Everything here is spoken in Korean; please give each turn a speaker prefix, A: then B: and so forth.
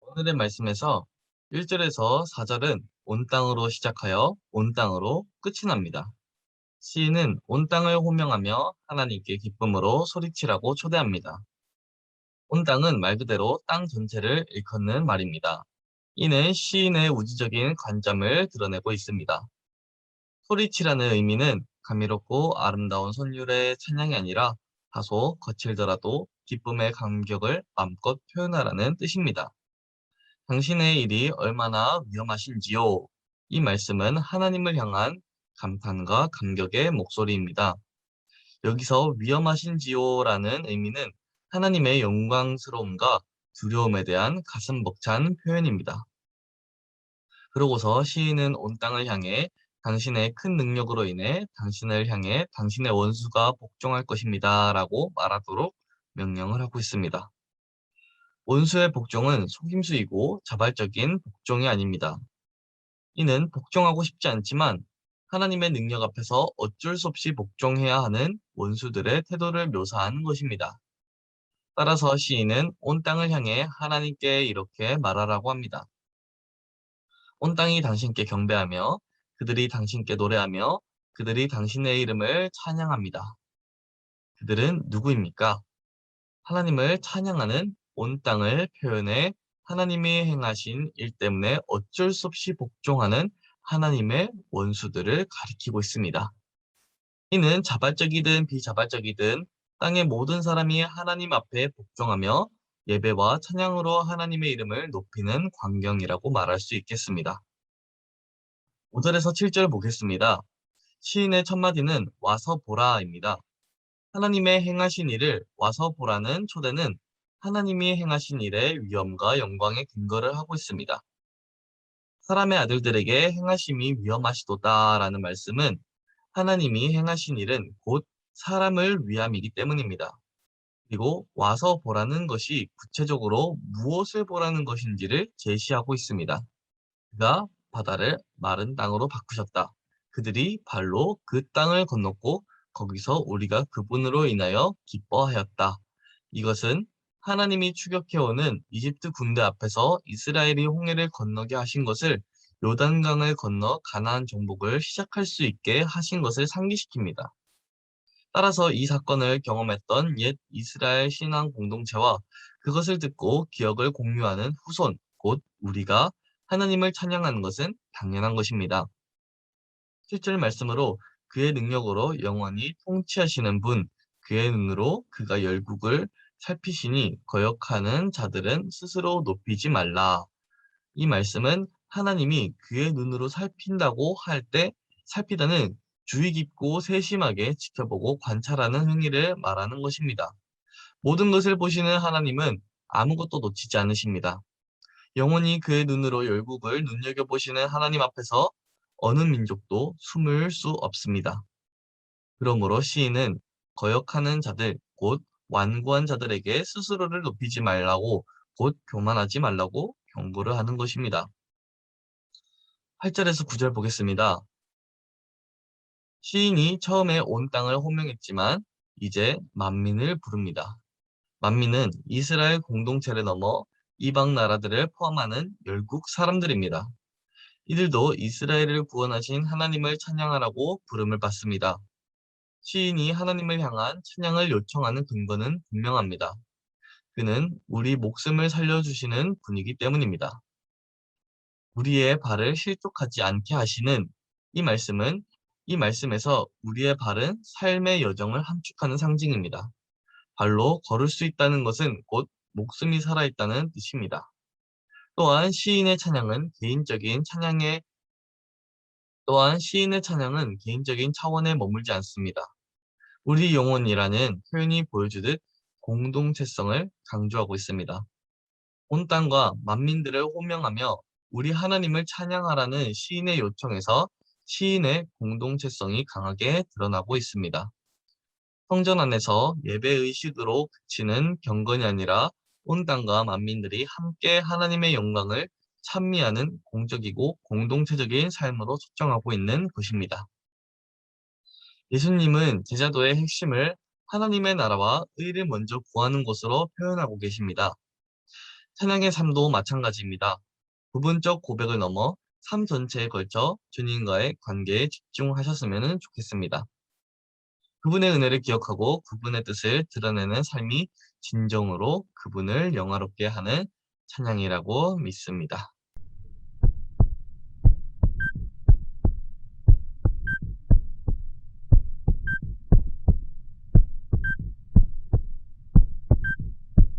A: 오늘의 말씀에서 1절에서 4절은 온 땅으로 시작하여 온 땅으로 끝이 납니다. 시인은 온 땅을 호명하며 하나님께 기쁨으로 소리치라고 초대합니다. 온 땅은 말 그대로 땅 전체를 일컫는 말입니다. 이는 시인의 우주적인 관점을 드러내고 있습니다. 소리치라는 의미는 감미롭고 아름다운 선율의 찬양이 아니라 다소 거칠더라도 기쁨의 감격을 마음껏 표현하라는 뜻입니다. 당신의 일이 얼마나 위험하신지요. 이 말씀은 하나님을 향한 감탄과 감격의 목소리입니다. 여기서 위험하신지요라는 의미는 하나님의 영광스러움과 두려움에 대한 가슴 벅찬 표현입니다. 그러고서 시인은 온 땅을 향해 당신의 큰 능력으로 인해 당신을 향해 당신의 원수가 복종할 것입니다. 라고 말하도록 명령을 하고 있습니다. 원수의 복종은 속임수이고 자발적인 복종이 아닙니다. 이는 복종하고 싶지 않지만 하나님의 능력 앞에서 어쩔 수 없이 복종해야 하는 원수들의 태도를 묘사하는 것입니다. 따라서 시인은 온 땅을 향해 하나님께 이렇게 말하라고 합니다. 온 땅이 당신께 경배하며 그들이 당신께 노래하며 그들이 당신의 이름을 찬양합니다. 그들은 누구입니까? 하나님을 찬양하는 온 땅을 표현해 하나님이 행하신 일 때문에 어쩔 수 없이 복종하는 하나님의 원수들을 가리키고 있습니다. 이는 자발적이든 비자발적이든 땅의 모든 사람이 하나님 앞에 복종하며 예배와 찬양으로 하나님의 이름을 높이는 광경이라고 말할 수 있겠습니다. 5절에서 7절 보겠습니다. 시인의 첫 마디는 와서 보라입니다. 하나님의 행하신 일을 와서 보라는 초대는 하나님이 행하신 일의 위엄과 영광의 근거를 하고 있습니다. 사람의 아들들에게 행하심이 위험하시도다라는 말씀은 하나님이 행하신 일은 곧 사람을 위함이기 때문입니다. 그리고 와서 보라는 것이 구체적으로 무엇을 보라는 것인지를 제시하고 있습니다. 그가 바다를 마른 땅으로 바꾸셨다. 그들이 발로 그 땅을 건넜고 거기서 우리가 그분으로 인하여 기뻐하였다. 이것은 하나님이 추격해오는 이집트 군대 앞에서 이스라엘이 홍해를 건너게 하신 것을 요단강을 건너 가나안 정복을 시작할 수 있게 하신 것을 상기시킵니다. 따라서 이 사건을 경험했던 옛 이스라엘 신앙 공동체와 그것을 듣고 기억을 공유하는 후손, 곧 우리가 하나님을 찬양하는 것은 당연한 것입니다. 7절 말씀으로 그의 능력으로 영원히 통치하시는 분, 그의 눈으로 그가 열국을 살피시니 거역하는 자들은 스스로 높이지 말라. 이 말씀은 하나님이 그의 눈으로 살핀다고 할 때 살피다는 주의 깊고 세심하게 지켜보고 관찰하는 행위를 말하는 것입니다. 모든 것을 보시는 하나님은 아무것도 놓치지 않으십니다. 영원히 그의 눈으로 열국을 눈여겨보시는 하나님 앞에서 어느 민족도 숨을 수 없습니다. 그러므로 시인은 거역하는 자들, 곧 완고한 자들에게 스스로를 높이지 말라고 곧 교만하지 말라고 경고를 하는 것입니다. 8절에서 9절 보겠습니다. 시인이 처음에 온 땅을 호명했지만 이제 만민을 부릅니다. 만민은 이스라엘 공동체를 넘어 이방 나라들을 포함하는 열국 사람들입니다. 이들도 이스라엘을 구원하신 하나님을 찬양하라고 부름을 받습니다. 시인이 하나님을 향한 찬양을 요청하는 근거는 분명합니다. 그는 우리 목숨을 살려주시는 분이기 때문입니다. 우리의 발을 실족하지 않게 하시는 이 말씀은 이 말씀에서 우리의 발은 삶의 여정을 함축하는 상징입니다. 발로 걸을 수 있다는 것은 곧 목숨이 살아있다는 뜻입니다. 또한 시인의 찬양은 개인적인 찬양의 또한 시인의 찬양은 개인적인 차원에 머물지 않습니다. 우리 영혼이라는 표현이 보여주듯 공동체성을 강조하고 있습니다. 온 땅과 만민들을 호명하며 우리 하나님을 찬양하라는 시인의 요청에서 시인의 공동체성이 강하게 드러나고 있습니다. 성전 안에서 예배의 시도로 그치는 경건이 아니라 온 땅과 만민들이 함께 하나님의 영광을 찬미하는 공적이고 공동체적인 삶으로 초청하고 있는 것입니다. 예수님은 제자도의 핵심을 하나님의 나라와 의를 먼저 구하는 것으로 표현하고 계십니다. 찬양의 삶도 마찬가지입니다. 부분적 고백을 넘어 삶 전체에 걸쳐 주님과의 관계에 집중하셨으면 좋겠습니다. 그분의 은혜를 기억하고 그분의 뜻을 드러내는 삶이 진정으로 그분을 영화롭게 하는 찬양이라고 믿습니다.